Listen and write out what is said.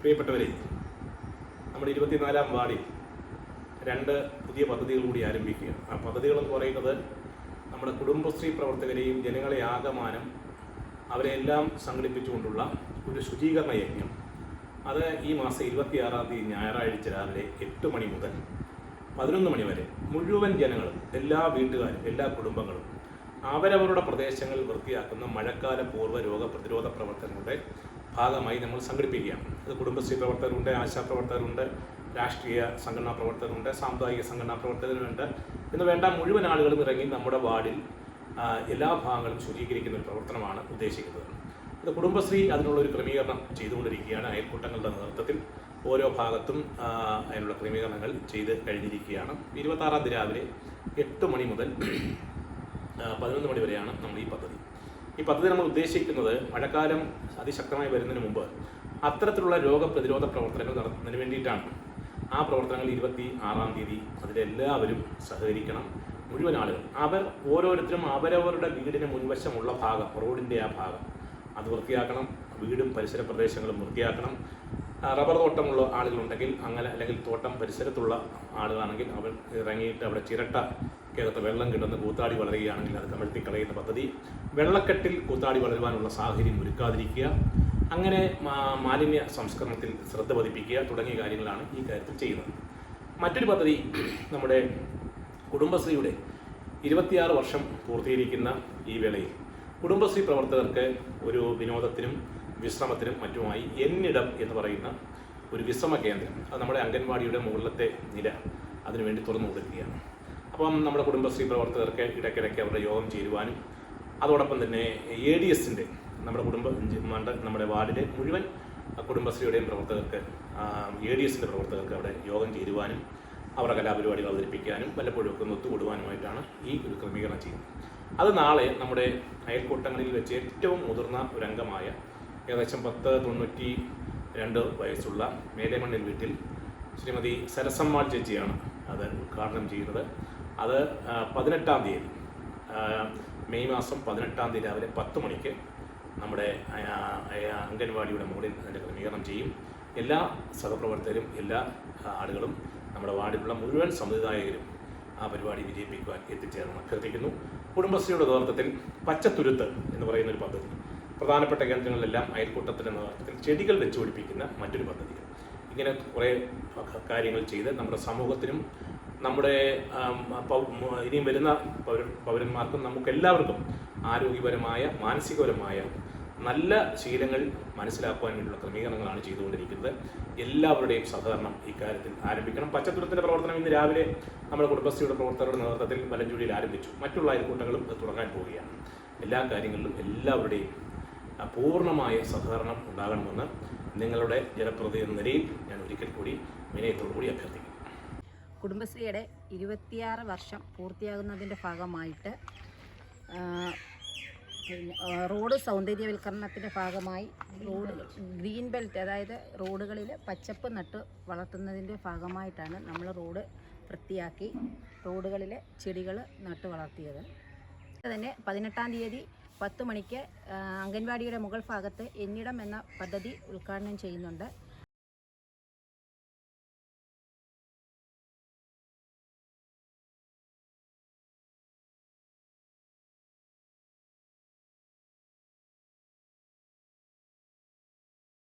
പ്രിയപ്പെട്ടവരെ നമ്മുടെ ഇരുപത്തിനാലാം വാർഡിൽ രണ്ട് പുതിയ പദ്ധതികൾ കൂടി ആരംഭിക്കുകയാണ്. ആ പദ്ധതികൾ എന്ന് പറയുന്നത് നമ്മുടെ കുടുംബശ്രീ പ്രവർത്തകരെയും ജനങ്ങളെ ആകമാനം അവരെല്ലാം സംഘടിപ്പിച്ചുകൊണ്ടുള്ള ഒരു ശുചീകരണ യജ്ഞം. അത് ഈ മാസം ഇരുപത്തിയാറാം തീയതി ഞായറാഴ്ച രാവിലെ എട്ട് മണി മുതൽ പതിനൊന്ന് മണി വരെ മുഴുവൻ ജനങ്ങളും എല്ലാ വീട്ടുകാരും എല്ലാ കുടുംബങ്ങളും അവരവരുടെ പ്രദേശങ്ങൾ വൃത്തിയാക്കുന്ന മഴക്കാല പൂർവ രോഗപ്രതിരോധ പ്രവർത്തനങ്ങളുടെ ഭാഗമായി നമ്മൾ സംഘടിപ്പിക്കുകയാണ്. അത് കുടുംബശ്രീ പ്രവർത്തകരുണ്ട് ആശാപ്രവർത്തകരുണ്ട് രാഷ്ട്രീയ സംഘടനാ പ്രവർത്തകരുണ്ട് സാമുദായിക സംഘടനാ പ്രവർത്തകരുണ്ട് എന്ന് വേണ്ട മുഴുവൻ ആളുകളും ഇറങ്ങി നമ്മുടെ വാർഡിൽ എല്ലാ ഭാഗങ്ങളും ശുചീകരിക്കുന്ന ഒരു പ്രവർത്തനമാണ് ഉദ്ദേശിക്കുന്നത്. അത് കുടുംബശ്രീ അതിനുള്ള ഒരു ക്രമീകരണം ചെയ്തുകൊണ്ടിരിക്കുകയാണ്. അയൽക്കൂട്ടങ്ങളുടെ നേതൃത്വത്തിൽ ഓരോ ഭാഗത്തും അതിനുള്ള ക്രമീകരണങ്ങൾ ചെയ്ത് കഴിഞ്ഞിരിക്കുകയാണ്. ഇരുപത്താറാം തീയതി രാവിലെ എട്ട് മണി മുതൽ പതിനൊന്ന് മണി വരെയാണ് നമ്മൾ ഈ പദ്ധതി. ഈ പദ്ധതി നമ്മൾ ഉദ്ദേശിക്കുന്നത് മഴക്കാലം അതിശക്തമായി വരുന്നതിന് മുമ്പ് അത്തരത്തിലുള്ള രോഗപ്രതിരോധ പ്രവർത്തനങ്ങൾ നടത്തുന്നതിന് വേണ്ടിയിട്ടാണ്. ആ പ്രവർത്തനങ്ങൾ ഇരുപത്തി ആറാം തീയതി അതിലെല്ലാവരും സഹകരിക്കണം. മുഴുവൻ ആളുകൾ. അവർ ഓരോരുത്തരും അവരവരുടെ വീടിന് മുൻവശമുള്ള ഭാഗം റോഡിന്റെ ആ ഭാഗം അത് വൃത്തിയാക്കണം. വീടും പരിസര പ്രദേശങ്ങളും വൃത്തിയാക്കണം. റബ്ബർ തോട്ടമുള്ള ആളുകളുണ്ടെങ്കിൽ അങ്ങനെ അല്ലെങ്കിൽ തോട്ടം പരിസരത്തുള്ള ആളുകളാണെങ്കിൽ അവർ ഇറങ്ങിയിട്ട് അവിടെ ചിരട്ടക്കകത്ത് വെള്ളം കിട്ടുന്ന കൂത്താടി വളരുകയാണെങ്കിൽ അത് കമഴ്ത്തി കളയുന്ന പദ്ധതി. വെള്ളക്കെട്ടിൽ കൂത്താടി വളരുവാനുള്ള സാഹചര്യം ഒരുക്കാതിരിക്കുക. അങ്ങനെ മാലിന്യ സംസ്കരണത്തിൽ ശ്രദ്ധ പതിപ്പിക്കുക തുടങ്ങിയ കാര്യങ്ങളാണ് ഈ കാര്യത്തിൽ ചെയ്യുന്നത്. മറ്റൊരു പദ്ധതി നമ്മുടെ കുടുംബശ്രീയുടെ ഇരുപത്തിയാറ് വർഷം പൂർത്തീകരിക്കുന്ന ഈ വേളയിൽ കുടുംബശ്രീ പ്രവർത്തകർക്ക് ഒരു വിനോദത്തിനും വിശ്രമത്തിനും മറ്റുമായി എന്നിടം എന്ന് പറയുന്ന ഒരു വിശ്രമ കേന്ദ്രം. അത് നമ്മുടെ അംഗൻവാടിയുടെ മുകളിലത്തെ നില. അതിനുവേണ്ടി തുറന്നു കൊടുക്കുകയാണ് അപ്പം നമ്മുടെ കുടുംബശ്രീ പ്രവർത്തകർക്ക് ഇടയ്ക്കിടയ്ക്ക് അവരുടെ യോഗം ചേരുവാനും അതോടൊപ്പം തന്നെ എ ഡി എസിന്റെ നമ്മുടെ കുടുംബ നമ്മുടെ വാർഡിലെ മുഴുവൻ കുടുംബശ്രീയുടെയും പ്രവർത്തകർക്ക് എ ഡി എസിന്റെ പ്രവർത്തകർക്ക് അവിടെ യോഗം ചേരുവാനും അവരുടെ കലാപരിപാടികൾ അവതരിപ്പിക്കാനും വല്ലപ്പോഴും ഒക്കെ ഒത്തുകൂടുവാനുമായിട്ടാണ് ഈ ഒരു ക്രമീകരണം ചെയ്യുന്നത്. അത് നാളെ നമ്മുടെ അയൽക്കൂട്ടങ്ങളിൽ വെച്ച് ഏറ്റവും മുതിർന്ന ഒരു അംഗമായ ഏകദേശം പത്ത് തൊണ്ണൂറ്റി രണ്ട് വയസ്സുള്ള മേലേമണ്ണിൽ വീട്ടിൽ ശ്രീമതി സരസമ്മാൾ ചേച്ചിയാണ് അത് ഉദ്ഘാടനം ചെയ്യുന്നത്. അത് പതിനെട്ടാം തീയതി. മെയ് മാസം പതിനെട്ടാം തീയതി രാവിലെ പത്ത് മണിക്ക് നമ്മുടെ അംഗൻവാടിയുടെ മുകളിൽ അതിന്റെ ക്രമീകരണം ചെയ്യും. എല്ലാ സഹപ്രവർത്തകരും എല്ലാ ആളുകളും നമ്മുടെ വാർഡിലുള്ള മുഴുവൻ സമുദായകരും ആ പരിപാടി വിജയിപ്പിക്കുവാൻ എത്തിച്ചേർന്ന് അഭ്യർത്ഥിക്കുന്നു. കുടുംബശ്രീയുടെ നേതൃത്വത്തിൽ പച്ചത്തുരുത്ത് എന്ന് പറയുന്ന ഒരു പദ്ധതി. പ്രധാനപ്പെട്ട കേന്ദ്രങ്ങളിലെല്ലാം അയൽക്കൂട്ടത്തിന്റെ നേതൃത്വത്തിൽ ചെടികൾ വെച്ചുപിടിപ്പിക്കുന്ന മറ്റൊരു പദ്ധതി ഇങ്ങനെ കുറേ കാര്യങ്ങൾ ചെയ്ത് നമ്മുടെ സമൂഹത്തിനും നമ്മുടെ ഇനിയും വരുന്ന പൗര പൗരന്മാർക്കും നമുക്കെല്ലാവർക്കും ആരോഗ്യപരമായ മാനസികപരമായ നല്ല ശീലങ്ങൾ മനസ്സിലാക്കുവാൻ വേണ്ടിയുള്ള ക്രമീകരണങ്ങളാണ് ചെയ്തുകൊണ്ടിരിക്കുന്നത്. എല്ലാവരുടെയും സഹകരണം ഇക്കാര്യത്തിൽ ആരംഭിക്കണം. പച്ചത്തുരത്തിന്റെ പ്രവർത്തനം ഇന്ന് രാവിലെ നമ്മുടെ കുടുംബശ്രീയുടെ പ്രവർത്തകരുടെ നേതൃത്വത്തിൽ വലഞ്ചുഴിയിൽ ആരംഭിച്ചു. മറ്റുള്ള അയൽക്കൂട്ടങ്ങളും തുടങ്ങാൻ പോവുകയാണ്. എല്ലാ കാര്യങ്ങളിലും എല്ലാവരുടെയും പൂർണമായ സഹകരണം ഉണ്ടാകണമെന്ന് നിങ്ങളുടെ ജനപ്രതിനിധി നിലയിൽ ഞാൻ ഒരിക്കൽ കൂടി വിനയത്തോടു കൂടി അഭ്യർത്ഥിക്കുന്നു. കുടുംബശ്രീയുടെ ഇരുപത്തിയാറ് വർഷം പൂർത്തിയാകുന്നതിന്റെ ഭാഗമായിട്ട് റോഡ് സൗന്ദര്യവൽക്കരണത്തിന്റെ ഭാഗമായി റോഡ് ഗ്രീൻ ബെൽറ്റ് അതായത് റോഡുകളിൽ പച്ചപ്പ് നട്ട് വളർത്തുന്നതിന്റെ ഭാഗമായിട്ടാണ് നമ്മൾ റോഡ് വൃത്തിയാക്കി റോഡുകളിൽ ചെടികൾ നട്ട് വളർത്തിയത്. തന്നെ പതിനെട്ടാം തീയതി പത്ത് മണിക്ക് അംഗൻവാടിയുടെ മുകൾ ഭാഗത്ത് എന്നിടം എന്ന പദ്ധതി ഉദ്ഘാടനം ചെയ്യുന്നുണ്ട്.